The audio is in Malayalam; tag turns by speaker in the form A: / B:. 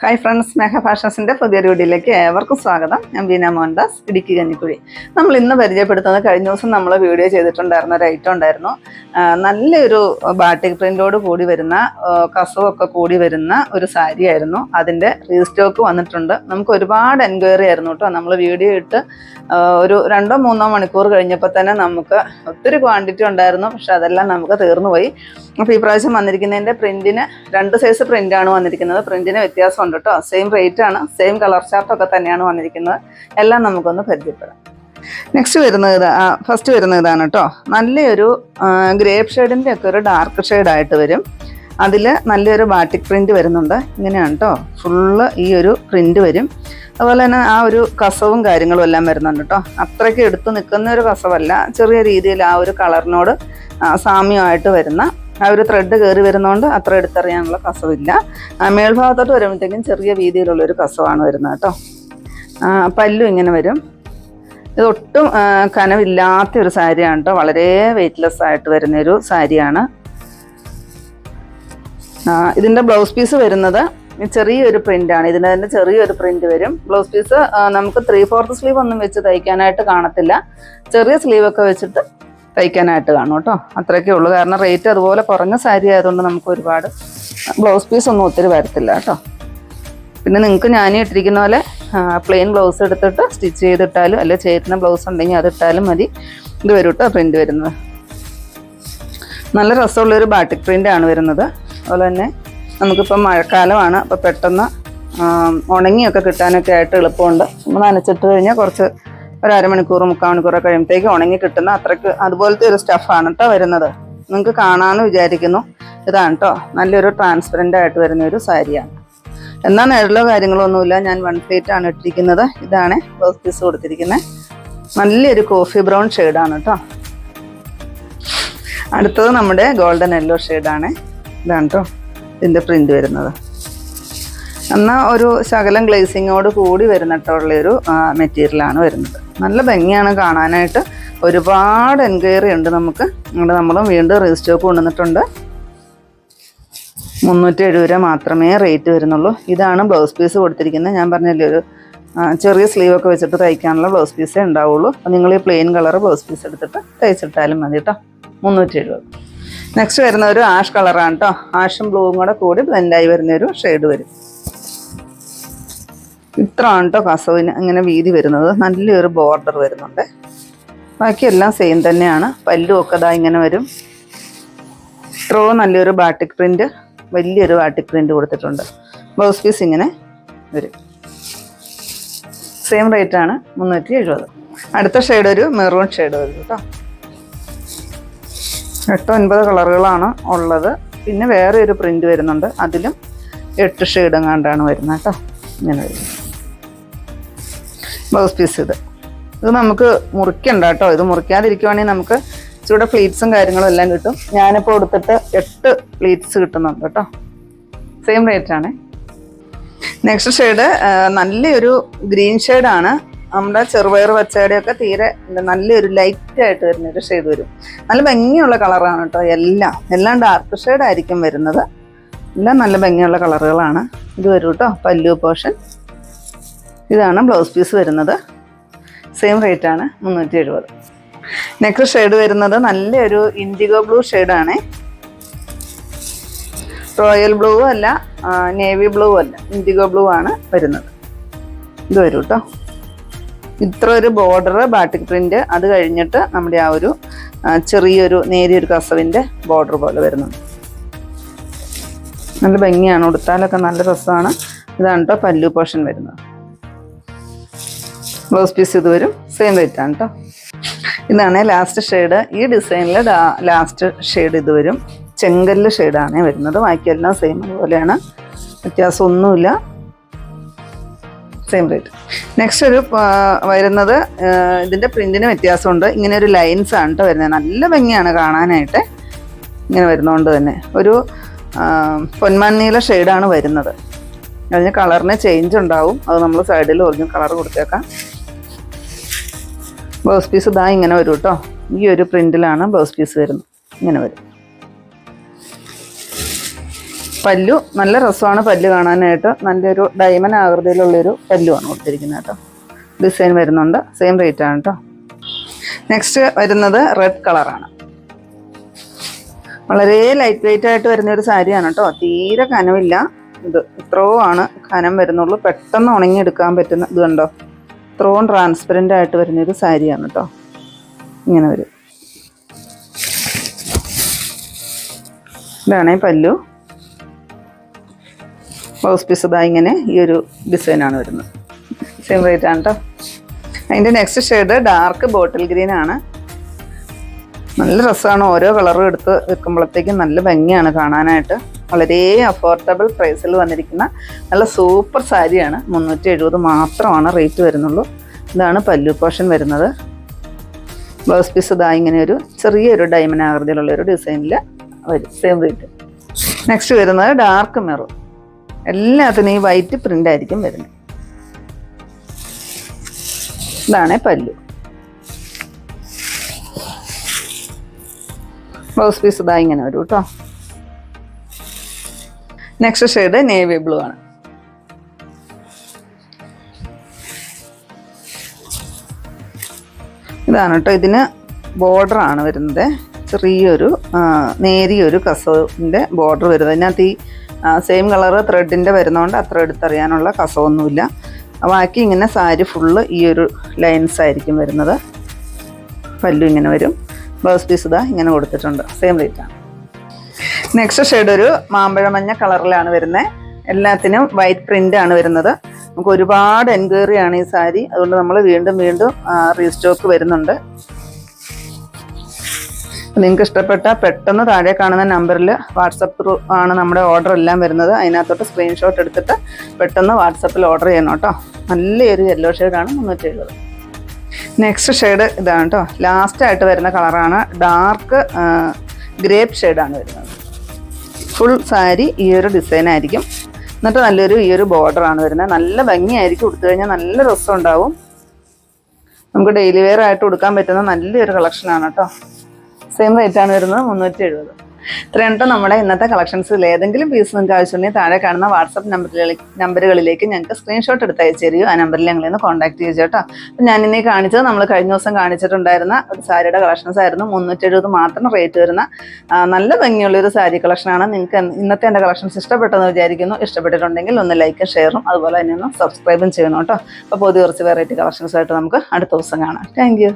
A: ഹായ് ഫ്രണ്ട്സ് സ്നേഹ ഫാഷൻസിന്റെ പുതിയൊരു വീഡിയോയിലേക്ക് ഏവർക്കും സ്വാഗതം. ഞാൻ ബീന മോഹൻദാസ് ഇടുക്കി കഞ്ഞിക്കുഴി. നമ്മൾ ഇന്ന് പരിചയപ്പെടുത്തുന്നത് കഴിഞ്ഞ ദിവസം നമ്മൾ വീഡിയോ ചെയ്തിട്ടുണ്ടായിരുന്ന ഒരു ഐറ്റം ഉണ്ടായിരുന്നു. നല്ലൊരു ബാട്ടിക് പ്രിന്റോട് കൂടി വരുന്ന കസവൊക്കെ കൂടി വരുന്ന ഒരു സാരി ആയിരുന്നു. അതിന്റെ റീസ്റ്റോക്ക് വന്നിട്ടുണ്ട്. നമുക്ക് ഒരുപാട് എൻക്വയറി ആയിരുന്നു കേട്ടോ. നമ്മൾ വീഡിയോ ഇട്ട് ഒരു രണ്ടോ മൂന്നോ മണിക്കൂർ കഴിഞ്ഞപ്പോൾ തന്നെ നമുക്ക് ഒത്തിരി ക്വാണ്ടിറ്റി ഉണ്ടായിരുന്നു. പക്ഷെ അതെല്ലാം നമുക്ക് തീർന്നു പോയി അപ്പോൾ ഈ പ്രാവശ്യം വന്നിരിക്കുന്നതിന്റെ പ്രിന്റിന് രണ്ട് സൈസ് പ്രിന്റാണ് വന്നിരിക്കുന്നത്. പ്രിന്റിന് വ്യത്യാസമുണ്ട് കേട്ടോ സെയിം റേറ്റ് ആണ് സെയിം കളർ ചാർട്ടൊക്കെ തന്നെയാണ് വന്നിരിക്കുന്നത്. എല്ലാം നമുക്കൊന്ന് പരിചയപ്പെടാം. നെക്സ്റ്റ് വരുന്നത് ഇതാ ഫസ്റ്റ് വരുന്നത് ഇതാണ് കേട്ടോ നല്ലൊരു ഗ്രേപ്പ് ഷെയ്ഡിന്റെ ഒക്കെ ഒരു ഡാർക്ക് ഷെയ്ഡായിട്ട് വരും. അതിൽ നല്ലൊരു ബാറ്റിക് പ്രിന്റ് വരുന്നുണ്ട്. ഇങ്ങനെയാണ് കേട്ടോ ഫുള്ള് ഈ ഒരു പ്രിന്റ് വരും. അതുപോലെ തന്നെ ആ ഒരു കസവും കാര്യങ്ങളും എല്ലാം വരുന്നുണ്ട് കേട്ടോ അത്രയ്ക്ക് എടുത്തു നിൽക്കുന്ന ഒരു കസവല്ല. ചെറിയ രീതിയിൽ ആ ഒരു കളറിനോട് സാമ്യമായിട്ട് വരുന്ന ആ ഒരു ത്രെഡ് കയറി വരുന്നതുകൊണ്ട് അത്ര എടുത്തറിയാനുള്ള കസവില്ല. മേൽഭാഗത്തോട്ട് വരുമ്പോഴത്തേക്കും ചെറിയ വീതിയിലുള്ളൊരു കസവാണ് വരുന്നത് കേട്ടോ. പല്ലും ഇങ്ങനെ വരും. ഇതൊട്ടും കനവില്ലാത്ത ഒരു സാരിയാണ് കേട്ടോ. വളരെ വെയ്റ്റ്ലെസ് ആയിട്ട് വരുന്നൊരു സാരിയാണ്. ഇതിന്റെ ബ്ലൗസ് പീസ് വരുന്നത് ചെറിയൊരു പ്രിന്റാണ് ആണ്. ഇതിന്റെ തന്നെ ചെറിയൊരു പ്രിന്റ് വരും. ബ്ലൗസ് പീസ് നമുക്ക് ത്രീ ഫോർത്ത് സ്ലീവ് ഒന്നും വെച്ച് തയ്ക്കാനായിട്ട് കാണത്തില്ല. ചെറിയ സ്ലീവൊക്കെ വെച്ചിട്ട് തയ്ക്കാനായിട്ട് കാണും കേട്ടോ. അത്രയൊക്കെ ഉള്ളൂ. കാരണം റേറ്റ് അതുപോലെ കുറഞ്ഞ സാരി ആയതുകൊണ്ട് നമുക്ക് ഒരുപാട് ബ്ലൗസ് പീസ് ഒന്നും ഒത്തിരി വരത്തില്ല കേട്ടോ. പിന്നെ നിങ്ങൾക്ക് ഞാൻ ഇട്ടിരിക്കുന്ന പോലെ പ്ലെയിൻ ബ്ലൗസ് എടുത്തിട്ട് സ്റ്റിച്ച് ചെയ്തിട്ടാലും അല്ലെ ചേരുന്ന ബ്ലൗസ് ഉണ്ടെങ്കിൽ അതിട്ടാലും മതി. ഇത് വരും കേട്ടോ പ്രിന്റ് വരുന്നത്. നല്ല രസമുള്ളൊരു ബാട്ടിക് പ്രിന്റ് ആണ് വരുന്നത്. അതുപോലെ തന്നെ നമുക്കിപ്പോൾ മഴക്കാലമാണ് അപ്പോൾ പെട്ടെന്ന് ഉണങ്ങിയൊക്കെ കിട്ടാനൊക്കെ ആയിട്ട് എളുപ്പമുണ്ട്. നമ്മൾ നനച്ചിട്ട് കഴിഞ്ഞാൽ കുറച്ച് ഒരു അരമണിക്കൂർ മുക്കാൽ മണിക്കൂറൊക്കെ കഴിയുമ്പോഴത്തേക്ക് ഉണങ്ങി കിട്ടുന്ന അത്രയ്ക്ക് അതുപോലത്തെ ഒരു സ്റ്റഫാണ് കേട്ടോ വരുന്നത്. നിങ്ങൾക്ക് കാണാമെന്ന് വിചാരിക്കുന്നു. ഇതാണ് കേട്ടോ നല്ലൊരു ട്രാൻസ്പെറന്റ് ആയിട്ട് വരുന്ന ഒരു സാരിയാണ്. എന്നാൽ നേരിലോ കാര്യങ്ങളൊന്നുമില്ല. ഞാൻ വൺ പ്ലേറ്റ് ആണ് ഇട്ടിരിക്കുന്നത്. ഇതാണ് ബ്ലൗസ് പീസ് കൊടുത്തിരിക്കുന്നത്. നല്ലൊരു കോഫി ബ്രൗൺ ഷെയ്ഡാണ് കേട്ടോ അടുത്തത് നമ്മുടെ ഗോൾഡൻ യെല്ലോ ഷെയ്ഡാണ് ഇതാണ് കേട്ടോ ഇതിന്റെ പ്രിന്റ് വരുന്നത്. എന്നാൽ ഒരു ശകലം ഗ്ലേസിങ്ങോട് കൂടി വരുന്നിട്ടുള്ളൊരു മെറ്റീരിയലാണ് വരുന്നത്. നല്ല ഭംഗിയാണ് കാണാനായിട്ട്. ഒരുപാട് എൻക്വയറി ഉണ്ട് നമുക്ക്. ഇവിടെ നമ്മളും വീണ്ടും റീസ്റ്റോക്ക് കൊണ്ടുവന്നിട്ടുണ്ട്. മുന്നൂറ്റി എഴുപത് രൂപ മാത്രമേ റേറ്റ് വരുന്നുള്ളൂ. ഇതാണ് ബ്ലൗസ് പീസ് കൊടുത്തിരിക്കുന്നത്. ഞാൻ പറഞ്ഞില്ലേ ഒരു ചെറിയ സ്ലീവൊക്കെ വെച്ചിട്ട് തയ്ക്കാനുള്ള ബ്ലൗസ് പീസേ ഉണ്ടാവുള്ളൂ. അപ്പോൾ നിങ്ങൾ ഈ പ്ലെയിൻ കളർ ബ്ലൗസ് പീസ് എടുത്തിട്ട് തയ്ച്ചിട്ടാലും മതി കേട്ടോ മുന്നൂറ്റി എഴുപത് നെക്സ്റ്റ് വരുന്ന ഒരു ആഷ് കളറാണ് കേട്ടോ ആഷും ബ്ലൂവും കൂടെ കൂടി ബ്ലെൻഡായി വരുന്നൊരു ഷെയ്ഡ് വരും. ഇത്രയാണ് കേട്ടോ കസവിന് ഇങ്ങനെ വീതി വരുന്നത്. നല്ലൊരു ബോർഡർ വരുന്നുണ്ട്. ബാക്കിയെല്ലാം സെയിം തന്നെയാണ്. പല്ലും ഒക്കെ ഇതാ ഇങ്ങനെ വരും. ഇത്രയും നല്ലൊരു ബാട്ടിക് പ്രിന്റ് വലിയൊരു ബാട്ടിക് പ്രിന്റ് കൊടുത്തിട്ടുണ്ട്. ബ്ലൗസ് പീസ് ഇങ്ങനെ വരും. സെയിം റേറ്റ് ആണ്. മുന്നൂറ്റി എഴുപത് അടുത്ത ഷെയ്ഡ് ഒരു മെറൂൺ ഷെയ്ഡ് വരും കേട്ടോ എട്ട് ഒൻപത് കളറുകളാണ് ഉള്ളത്. പിന്നെ വേറെ ഒരു പ്രിന്റ് വരുന്നുണ്ട്. അതിലും എട്ട് ഷെയ്ഡ് എങ്ങാണ്ടാണ് വരുന്നത് കേട്ടോ ഇങ്ങനെ വരും. ബ്ലൗസ് പീസ് ഇത്. ഇത് നമുക്ക് മുറിക്കണ്ട കേട്ടോ ഇത് മുറിക്കാതിരിക്കുവാണെങ്കിൽ നമുക്ക് ഇച്ചിരൂടെ പ്ലീറ്റ്സും കാര്യങ്ങളും എല്ലാം കിട്ടും. ഞാനിപ്പോൾ കൊടുത്തിട്ട് എട്ട് പ്ലീറ്റ്സ് കിട്ടുന്നുണ്ട് കേട്ടോ സെയിം റേറ്റ് ആണ്. നെക്സ്റ്റ് ഷെയ്ഡ് നല്ലൊരു ഗ്രീൻ ഷെയ്ഡാണ് നമ്മുടെ ചെറുപയർ പച്ചയുടെയൊക്കെ തീരെ നല്ലൊരു ലൈറ്റ് ആയിട്ട് വരുന്ന ഒരു ഷെയ്ഡ് വരും. നല്ല ഭംഗിയുള്ള കളറാണ് കേട്ടോ എല്ലാം. എല്ലാം ഡാർക്ക് ഷെയ്ഡ് ആയിരിക്കും വരുന്നത്. എല്ലാം നല്ല ഭംഗിയുള്ള കളറുകളാണ് ഇത് വരും കേട്ടോ പല്ലു പോർഷൻ. ഇതാണ് ബ്ലൗസ് പീസ് വരുന്നത്. സെയിം റേറ്റ് ആണ് മുന്നൂറ്റി എഴുപത് നെക്ക് ഷെയ്ഡ് വരുന്നത് നല്ലൊരു ഇൻഡിഗോ ബ്ലൂ ഷെയ്ഡാണ് റോയൽ ബ്ലൂ അല്ല നേവി ബ്ലൂ അല്ല ഇൻഡിഗോ ബ്ലൂ ആണ് വരുന്നത്. ഇത് വരും കേട്ടോ ഇത്ര ഒരു ബോർഡർ ബാട്ടിക് പ്രിന്റ് അത് കഴിഞ്ഞിട്ട് നമ്മുടെ ആ ഒരു ചെറിയൊരു നേരിയൊരു കസവിന്റെ ബോർഡർ പോലെ വരുന്നുണ്ട്. നല്ല ഭംഗിയാണ് ഉടുത്താലൊക്കെ നല്ല രസമാണ്. ഇതാണ് കേട്ടോ പല്ലു പോർഷൻ വരുന്നത്. ബ്ലൗസ് പീസ് ഇത് വരും. സെയിം റേറ്റ് ആണ് കേട്ടോ ഇതാണ് ലാസ്റ്റ് ഷെയ്ഡ് ഈ ഡിസൈനിൽ ലാസ്റ്റ് ഷെയ്ഡ് ഇത് വരും. ചെങ്കല്ല് ഷെയ്ഡാണ് വരുന്നത്. ബാക്കിയെല്ലാം സെയിം അതുപോലെയാണ് വ്യത്യാസമൊന്നുമില്ല. സെയിം റേറ്റ് നെക്സ്റ്റ് ഒരു വരുന്നത് ഇതിന്റെ പ്രിന്റിന് വ്യത്യാസമുണ്ട്. ഇങ്ങനെ ഒരു ലൈൻസ് ആണ് കേട്ടോ വരുന്നത്. നല്ല ഭംഗിയാണ് കാണാനായിട്ട്. ഇങ്ങനെ വരുന്നതുകൊണ്ട് തന്നെ. ഒരു പൊന്മാനീല ഷെയ്ഡാണ് വരുന്നത്. അതിന് കളറിന് ചേഞ്ച് ഉണ്ടാവും. അത് നമ്മൾ സൈഡിൽ ഒറിജിനൽ കളർ കൊടുത്തേക്കാം. ബ്ലൗസ് പീസ് ഇതാ ഇങ്ങനെ വരും കേട്ടോ ഈ ഒരു പ്രിന്റിലാണ് ബ്ലൗസ് പീസ് വരുന്നത്. ഇങ്ങനെ വരും. പല്ലു നല്ല രസമാണ് പല്ല് കാണാനായിട്ട്. നല്ലൊരു ഡയമണ്ട് ആകൃതിയിലുള്ളൊരു പല്ലുമാണ് കൊടുത്തിരിക്കുന്നത് കേട്ടോ ഡിസൈൻ വരുന്നുണ്ട്. സെയിം റേറ്റ് ആണ് കേട്ടോ നെക്സ്റ്റ് വരുന്നത് റെഡ് കളറാണ് വളരെ ലൈറ്റ് വെയിറ്റ് ആയിട്ട് വരുന്ന ഒരു സാരിയാണ് കേട്ടോ തീരെ കനമില്ല ഇത് ഇത്രയോ ആണ് കനം വരുന്നുള്ളൂ. പെട്ടെന്ന് ഉണങ്ങിയെടുക്കാൻ പറ്റുന്ന ഇത് കണ്ടോ? ഇത്രയും ട്രാൻസ്പെറന്റ് ആയിട്ട് വരുന്നൊരു സാരിയാണ് കേട്ടോ ഇങ്ങനെ വരും. ഇതാണേ പല്ലു. ബ്ലൗസ് പീസ് ഇതാ ഇങ്ങനെ ഈ ഒരു ഡിസൈനാണ് വരുന്നത്. സെയിം റേറ്റ് ആണ് കേട്ടോ അതിന്റെ next shade dark bottle green ആണ്. നല്ല രസമാണ് ഓരോ കളറും എടുത്ത് വെക്കുമ്പോഴത്തേക്കും നല്ല ഭംഗിയാണ് കാണാനായിട്ട്. വളരെ അഫോർഡബിൾ പ്രൈസിൽ വന്നിരിക്കുന്ന നല്ല സൂപ്പർ സാരിയാണ് മുന്നൂറ്റി എഴുപത് മാത്രമാണ് റേറ്റ് വരുന്നുള്ളൂ. ഇതാണ് പല്ലു പോർഷൻ വരുന്നത്. ബ്ലൗസ് പീസ് ഇതാ ഇങ്ങനെ ഒരു ചെറിയൊരു ഡയമണ്ട് ആകൃതിയിലുള്ള ഒരു ഡിസൈനിൽ വരും. സെയിം റേറ്റ് നെക്സ്റ്റ് വരുന്നത് ഡാർക്ക് മെറൂൺ എല്ലാത്തിനും ഈ വൈറ്റ് പ്രിന്റ് ആയിരിക്കും വരുന്നത്. ഇതാണ് പല്ലു. ബ്ലൗസ് പീസ് ഇതാ ഇങ്ങനെ വരും കേട്ടോ നെക്സ്റ്റ് ഷെയ്ഡ് നേവി ബ്ലൂ ആണ്. ഇതാണ് കേട്ടോ ഇതിന് ബോർഡർ ആണ് വരുന്നത്. ചെറിയൊരു നേരിയൊരു കസവിന്റെ ബോർഡർ വരുന്നത്. അതിനകത്ത് ഈ സെയിം കളറ് ത്രെഡിന്റെ വരുന്നതുകൊണ്ട് അത്ര എടുത്തറിയാനുള്ള കസവൊന്നുമില്ല. ബാക്കി ഇങ്ങനെ സാരി ഫുള്ള് ഈ ഒരു ലൈൻസ് ആയിരിക്കും വരുന്നത്. പല്ലു ഇങ്ങനെ വരും. ബ്ലൗസ് പീസ് ഇതാ ഇങ്ങനെ കൊടുത്തിട്ടുണ്ട്. സെയിം റേറ്റ് ആണ്. നെക്സ്റ്റ് ഷെയ്ഡ് ഒരു മാമ്പഴ മഞ്ഞ കളറിലാണ് വരുന്നത് എല്ലാത്തിനും വൈറ്റ് പ്രിന്റ് ആണ് വരുന്നത്. നമുക്ക് ഒരുപാട് എൻക്വയറി ആണ് ഈ സാരി. അതുകൊണ്ട് നമ്മൾ വീണ്ടും വീണ്ടും റീസ്റ്റോക്ക് വരുന്നുണ്ട്. നിങ്ങൾക്ക് ഇഷ്ടപ്പെട്ട പെട്ടെന്ന് താഴെ കാണുന്ന നമ്പറിൽ വാട്സപ്പ് ആണ് നമ്മുടെ ഓർഡർ എല്ലാം വരുന്നത്. അതിനകത്തോട്ട് സ്ക്രീൻഷോട്ട് എടുത്തിട്ട് പെട്ടെന്ന് വാട്സപ്പിൽ ഓർഡർ ചെയ്യണം കേട്ടോ. നല്ലൊരു യെല്ലോ ഷെയ്ഡാണ് മുന്നൂറ്റി എഴുപത്. നെക്സ്റ്റ് ഷെയ്ഡ് ഇതാണ് കേട്ടോ. ലാസ്റ്റായിട്ട് വരുന്ന കളറാണ് ഡാർക്ക് ഗ്രേപ്പ് ഷെയ്ഡാണ് വരുന്നത്. ഫുൾ സാരി ഈ ഒരു ഡിസൈൻ ആയിരിക്കും. എന്നിട്ട് നല്ലൊരു ഈ ഒരു ബോർഡർ ആണ് വരുന്നത്. നല്ല ഭംഗിയായിരിക്കും ഉടുത്തു കഴിഞ്ഞാൽ. നല്ല രസം ഉണ്ടാവും. നമുക്ക് ഡെയിലി വെയർ ആയിട്ട് കൊടുക്കാൻ പറ്റുന്ന നല്ലൊരു ആണ് കേട്ടോ. സെയിം റേറ്റ് ആണ് വരുന്നത്. മുന്നൂറ്റി എഴുപത്. ഇത്രയാണ് കേട്ടോ നമ്മുടെ ഇന്നത്തെ കളക്ഷൻസിൽ ഏതെങ്കിലും പീസ് നിങ്ങൾക്ക് ആവശ്യമുണ്ടെങ്കിൽ താഴെ കാണുന്ന വാട്സപ്പ് നമ്പറിലേക്ക് നമ്പറുകളിലേക്ക് ഞങ്ങൾക്ക് സ്ക്രീൻഷോട്ട് എടുത്ത് അയച്ചു തരികയോ ആ നമ്പറിൽ ഞങ്ങളെ ഒന്ന് കോൺടാക്ട് ചെയ്യുക കേട്ടോ. അപ്പം ഞാൻ ഇനി കാണിച്ചത് നമ്മൾ കഴിഞ്ഞ ദിവസം കാണിച്ചിട്ടുണ്ടായിരുന്ന ഒരു സാരിയുടെ കളക്ഷൻസ് ആയിരുന്നു. മുന്നൂറ്റി എഴുപത് മാത്രം റേറ്റ് വരുന്ന നല്ല ഭംഗിയുള്ള ഒരു സാരി കളക്ഷനാണ് നിങ്ങൾക്ക് ഇന്നത്തെ എന്റെ കളക്ഷൻസ് ഇഷ്ടപ്പെട്ടെന്ന് വിചാരിക്കുന്നു. ഇഷ്ടപ്പെട്ടിട്ടുണ്ടെങ്കിൽ ഒന്ന് ലൈക്കും ഷെയറും അതുപോലെ തന്നെ ഒന്ന് സബ്സ്ക്രൈബും ചെയ്യണം കേട്ടോ. അപ്പോൾ പുതിയ കുറച്ച് വെറൈറ്റി കളക്ഷൻസ് ആയിട്ട് നമുക്ക് അടുത്ത ദിവസം കാണാം. താങ്ക്